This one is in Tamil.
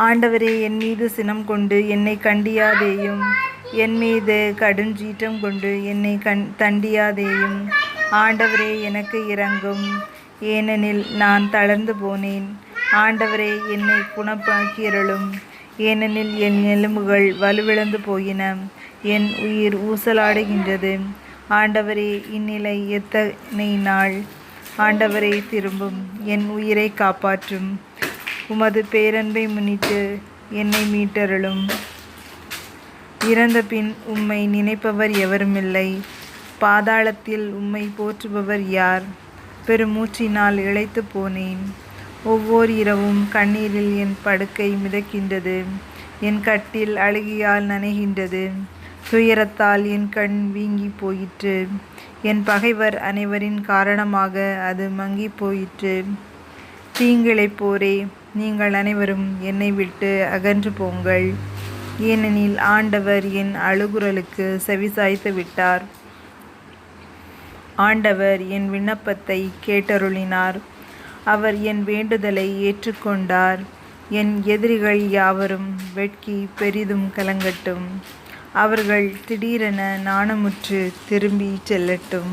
ஆண்டவரே என் மீது சினம் கொண்டு என்னை கண்டியாதேயும். என் மீது கடுஞ்சீற்றம் கொண்டு என்னை கண் தண்டியாதேயும். ஆண்டவரே எனக்கு இறங்கும் ஏனெனில் நான் தளர்ந்து போனேன். ஆண்டவரே என்னை குணப்பாக்கியருளும் ஏனெனில் என் எலும்புகள் வலுவிழந்து போயின. என் உயிர் ஊசலாடுகின்றது. ஆண்டவரே இந்நிலை எத்தனை நாள்? ஆண்டவரே திரும்பும். என் உயிரை காப்பாற்றும். உமது பேரன்பை முன்னிட்டு என்னை மீட்டருளும். இறந்த பின் உம்மை நினைப்பவர் எவருமில்லை பாதாளத்தில் உம்மை போற்றுபவர் யார்? பெருமூச்சினால் இழைத்து போனேன். ஒவ்வொரு இரவும் கண்ணீரில் என் படுக்கை மிதக்கின்றது. என் கட்டில் அழுகியால் நனைகின்றது. துயரத்தால் என் கண் வீங்கி போயிற்று. என் பகைவர் அனைவரின் காரணமாக அது மங்கி போயிற்று. தீங்கிழைப்போரே நீங்கள் அனைவரும் என்னை விட்டு அகன்று போங்கள். ஏனெனில் ஆண்டவர் என் அழுகுரலுக்கு செவிசாய்த்து விட்டார். ஆண்டவர் என் விண்ணப்பத்தை கேட்டருளினார். அவர் என் வேண்டுதலை ஏற்றுக்கொண்டார். என் எதிரிகள் யாவரும் வெட்கி பெரிதும் கலங்கட்டும். அவர்கள் திடீரென நாணமுற்று திரும்பி செல்லட்டும்.